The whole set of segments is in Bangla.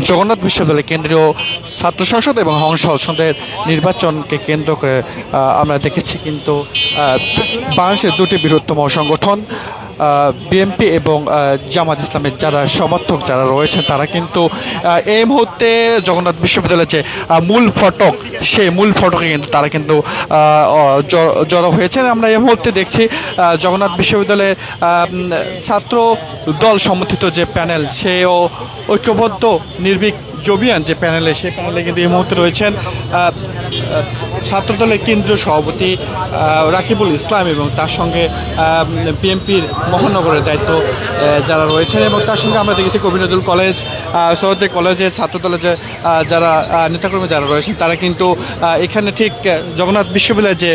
জগন্নাথ বিশ্ববিদ্যালয় কেন্দ্রীয় ছাত্র সংসদ এবং হংস সংসদের নির্বাচনকে কেন্দ্র করে আমরা দেখেছি কিন্তু বাংলাদেশের দুটি বৃহত্তম সংগঠন বিএনপি এবং জামাত ইসলামের যারা সমর্থক যারা রয়েছেন, তারা কিন্তু এই মুহূর্তে জগন্নাথ বিশ্ববিদ্যালয়ের যে মূল ফটক, সেই মূল ফটকে কিন্তু তারা কিন্তু জড়ো হয়েছেন। আমরা এই মুহূর্তে দেখছি জগন্নাথ বিশ্ববিদ্যালয়ের ছাত্র দল সমর্থিত যে প্যানেল, সেও ঐক্যবদ্ধ, নির্ভীক, জবিয়ান যে প্যানেলে সেই প্যানেলে কিন্তু এই মুহূর্তে রয়েছেন। ছাত্রদলের কেন্দ্রীয় সভাপতি রাকিবুল ইসলাম এবং তার সঙ্গে বিএনপির মহানগরের দায়িত্ব যারা রয়েছেন এবং তার সঙ্গে আমরা দেখেছি কবি নজরুল কলেজ সরদে কলেজে ছাত্রদলের যে যারা নেতাকর্মী যারা রয়েছেন, তারা কিন্তু এখানে ঠিক জগন্নাথ বিশ্ববিদ্যালয়ের যে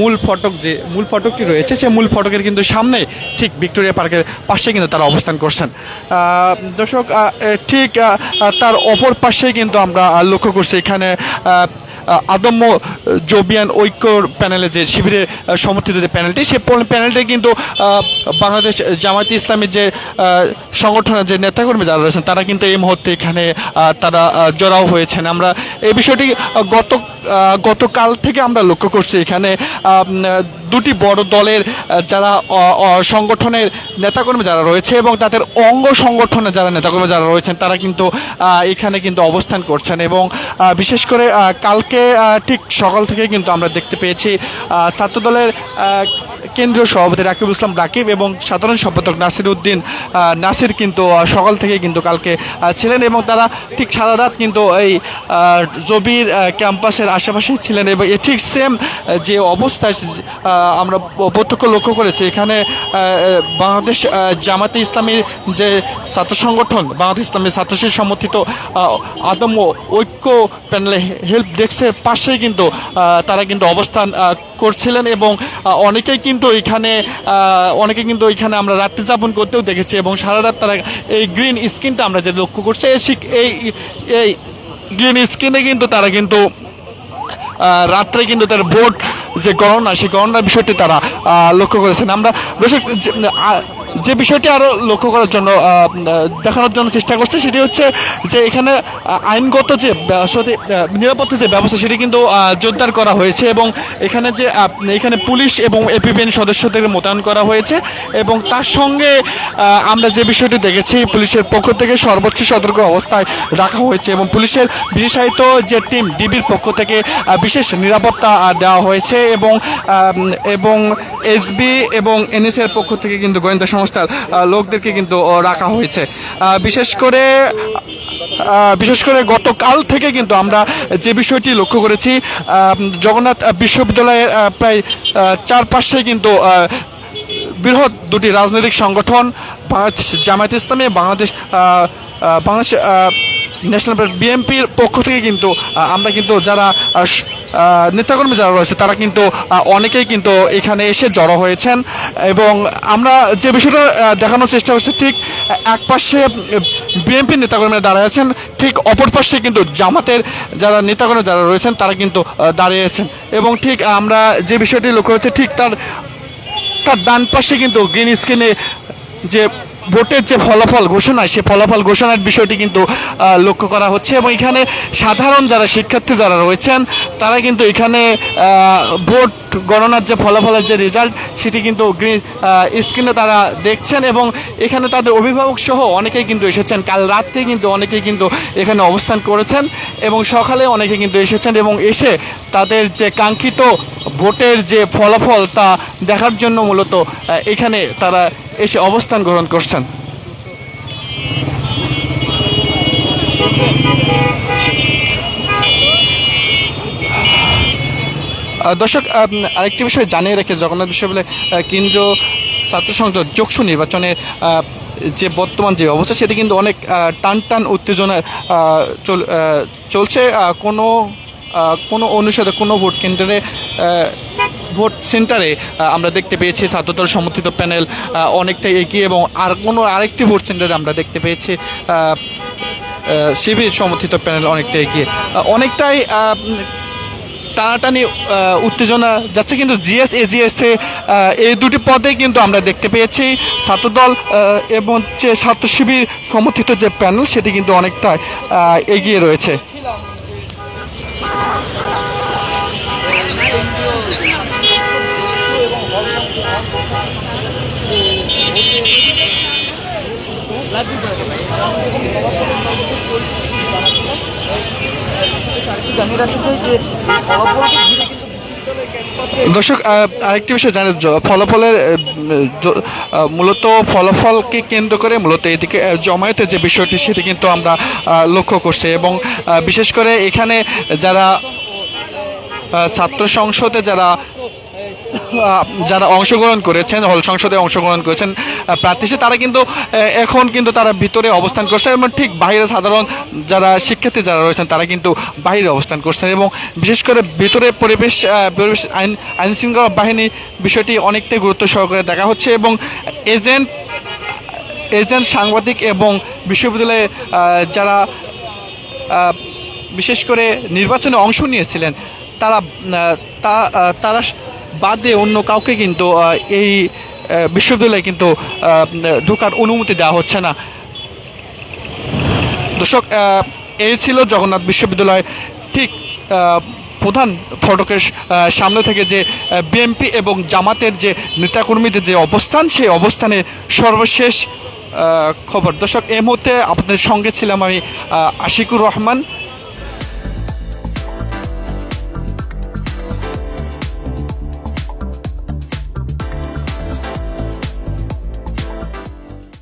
মূল ফটক যে, মূল ফটকটি রয়েছে, সেই মূল ফটকের কিন্তু সামনে ঠিক ভিক্টোরিয়া পার্কের পাশে কিন্তু তারা অবস্থান করছেন। দর্শক ঠিক তার অপর পাশে কিন্তু আমরা লক্ষ্য করছি এখানে আদম্য জবিয়ান ঐক্য প্যানেলে যে শিবিরের সমর্থিত যে প্যানেলটি, সে প্যানেলটি কিন্তু বাংলাদেশ জামায়াত ইসলামের যে সংগঠনের যে নেতাকর্মী যারা রয়েছেন, তারা কিন্তু এই মুহূর্তে এখানে তারা জড়াও হয়েছেন। আমরা এই বিষয়টি গত গতকাল থেকে আমরা লক্ষ্য করছি এখানে দুটি বড় দলের যারা সংগঠনের নেতাকর্মী যারা রয়েছে এবং তাদের অঙ্গ সংগঠনের যারা নেতাকর্মী যারা রয়েছেন, তারা কিন্তু এখানে কিন্তু অবস্থান করছেন এবং বিশেষ করে কালকে ঠিক সকাল থেকে কিন্তু আমরা দেখতে পেয়েছি ছাত্রদলের কেন্দ্রীয় সভাপতি রাকিবুল ইসলাম রাকিব এবং সাধারণ সম্পাদক নাসির উদ্দিন নাসির কিন্তু সকাল থেকে কিন্তু কালকে ছিলেন এবং তারা ঠিক সারা রাত কিন্তু এই জবির ক্যাম্পাসের আশেপাশেই ছিলেন এবং এ ঠিক সেম যে অবস্থা আমরা প্রত্যক্ষ লক্ষ্য করেছি। এখানে বাংলাদেশ জামাতে ইসলামীর যে ছাত্র সংগঠন, বাংলাদেশ ইসলামী ছাত্রশীল সমর্থিত আদম ঐক্য প্যানেলে হেল্প ডেস্কের পাশেই কিন্তু তারা কিন্তু অবস্থান করছিলেন এবং অনেকেই কিন্তু এখানে অনেকে কিন্তু এখানে আমরা রাত্রি যাপন করতেও দেখেছি এবং সারা রাত তারা এই গ্রিন স্কিনটা আমরা যে লক্ষ্য করছি, এই এই গ্রিন স্কিনে কিন্তু তারা কিন্তু রাত্রে কিন্তু তার ভোট যে গণনা, সেই গণনার বিষয়টি তারা লক্ষ্য করেছেন। আমরা দর্শক যে- বিষয়টি আরও লক্ষ্য করার জন্য দেখানোর জন্য চেষ্টা করছে, সেটি হচ্ছে যে এখানে আইনগত যে নিরাপত্তা যে ব্যবস্থা, সেটি কিন্তু জোরদার করা হয়েছে এবং এখানে যে এখানে পুলিশ এবং এপিপিএন সদস্যদের মোতায়েন করা হয়েছে এবং তার সঙ্গে আমরা যে বিষয়টি দেখেছি, পুলিশের পক্ষ থেকে সর্বোচ্চ সতর্ক অবস্থায় রাখা হয়েছে এবং পুলিশের বিশেষায়িত যে টিম, ডিবির পক্ষ থেকে বিশেষ নিরাপত্তা দেওয়া হয়েছে এবং এবং এসবি এবং এনএসএর পক্ষ থেকে কিন্তু গোয়েন্দা সংস্থার আহ, লোকদেরকে কিন্তু রাখা হয়েছে। বিশেষ করে বিশেষ করে গতকাল থেকে কিন্তু আমরা যে বিষয়টি লক্ষ্য করেছি জগন্নাথ বিশ্ববিদ্যালয়ের প্রায় চারপাশে কিন্তু বৃহৎ দুটি রাজনৈতিক সংগঠন বাংলাদেশ জামায়াত ইসলামী বাংলাদেশ বাংলাদেশ ন্যাশনাল বিএনপির পক্ষ থেকে কিন্তু আমরা কিন্তু যারা নেতাকর্মী যারা রয়েছে তারা কিন্তু অনেকেই কিন্তু এখানে এসে জড়ো হয়েছেন। এবং আমরা যে বিষয়টা দেখানোর চেষ্টা করছি ঠিক এক পাশে বিএনপির নেতাকর্মীরা দাঁড়িয়ে আছেন ঠিক অপর পাশে কিন্তু জামাতের যারা নেতাকর্মী যারা রয়েছেন তারা কিন্তু আহ, দাঁড়িয়ে আছেন। এবং ঠিক আমরা যে বিষয়টি লক্ষ্য করছি ঠিক তার তার ডান পাশে কিন্তু গ্রিন স্ক্রিনে যে ভোটের যে ফলাফল ঘোষণা, সে ফলাফল ঘোষণার বিষয়টি কিন্তু লক্ষ্য করা হচ্ছে এবং এখানে সাধারণ যারা শিক্ষার্থী যারা রয়েছেন, তারা কিন্তু এখানে ভোট গণনার যে ফলাফলের যে রেজাল্ট সেটি কিন্তু স্ক্রিনে তারা দেখছেন এবং এখানে তাদের অভিভাবক সহ অনেকেই কিন্তু এসেছেন। কাল রাত্রে কিন্তু অনেকেই কিন্তু এখানে অবস্থান করেছেন এবং সকালে অনেকে কিন্তু এসেছেন এবং এসে তাদের যে কাঙ্ক্ষিত ভোটের যে ফলাফল তা দেখার জন্য মূলত এখানে তারা এসে অবস্থান গ্রহণ করছেন। দর্শক আরেকটি বিষয় জানিয়ে রেখে জগন্নাথ বিশ্ববিদ্যালয় আহ, কেন্দ্রীয় ছাত্র সংসদ যোগসু নির্বাচনের যে বর্তমান যে অবস্থা সেটি কিন্তু অনেক টান টান উত্তেজনা চল- চলছে। কোনো কোনো অনুষদে কোনো ভোট কেন্দ্রে ভোট সেন্টারে আমরা দেখতে পেয়েছি ছাত্রদল সমর্থিত প্যানেল অনেকটাই এগিয়ে এবং আর কোনো আরেকটি ভোট সেন্টারে আমরা দেখতে পেয়েছি শিবির সমর্থিত প্যানেল অনেকটা এগিয়ে। অনেকটাই টানাটানি উত্তেজনা যাচ্ছে কিন্তু জিএস এজিএস এ এই দুটি পদে কিন্তু আমরা দেখতে পেয়েছি। ছাত্রদল এবং যে ছাত্র শিবির সমর্থিত যে প্যানেল সেটি কিন্তু অনেকটা আহ, এগিয়ে রয়েছে। দর্শক আরেকটি বিষয় জানেন ফলাফলের মূলত ফলাফলকে কেন্দ্র করে মূলত এদিকে জমায়েতের যে বিষয়টি, সেটি কিন্তু আমরা লক্ষ্য করছি। এবং বিশেষ করে এখানে যারা ছাত্র সংসদে যারা যারা অংশগ্রহণ করেছেন, হল সংসদে অংশগ্রহণ করেছেন প্রার্থী তারা কিন্তু এখন কিন্তু তারা ভিতরে অবস্থান করছে এবং ঠিক বাইরে সাধারণ যারা শিক্ষার্থী যারা রয়েছেন, তারা কিন্তু বাইরে অবস্থান করছেন এবং বিশেষ করে ভিতরে পরিবেশ পরিবেশ আইন আইন শৃঙ্খলা বাহিনী বিষয়টি অনেকটাই গুরুত্ব সহকারে দেখা হচ্ছে এবং এজেন্ট এজেন্ট সাংবাদিক এবং বিশ্ববিদ্যালয়ে যারা বিশেষ করে নির্বাচনে অংশ নিয়েছিলেন তারা তারা বাদে অন্য কাউকে কিন্তু এই বিশ্ববিদ্যালয়ে কিন্তু ঢোকার অনুমতি দেওয়া হচ্ছে না। দর্শক এই ছিল জগন্নাথ বিশ্ববিদ্যালয়। ঠিক প্রধান ফটকের সামনে থেকে যে বিএনপি এবং জামাতের যে নেতাকর্মীদের যে অবস্থান, সেই অবস্থানে সর্বশেষ খবর। দর্শক, এই মুহূর্তে আপনাদের সঙ্গে ছিলাম আমি আশিকুর রহমান।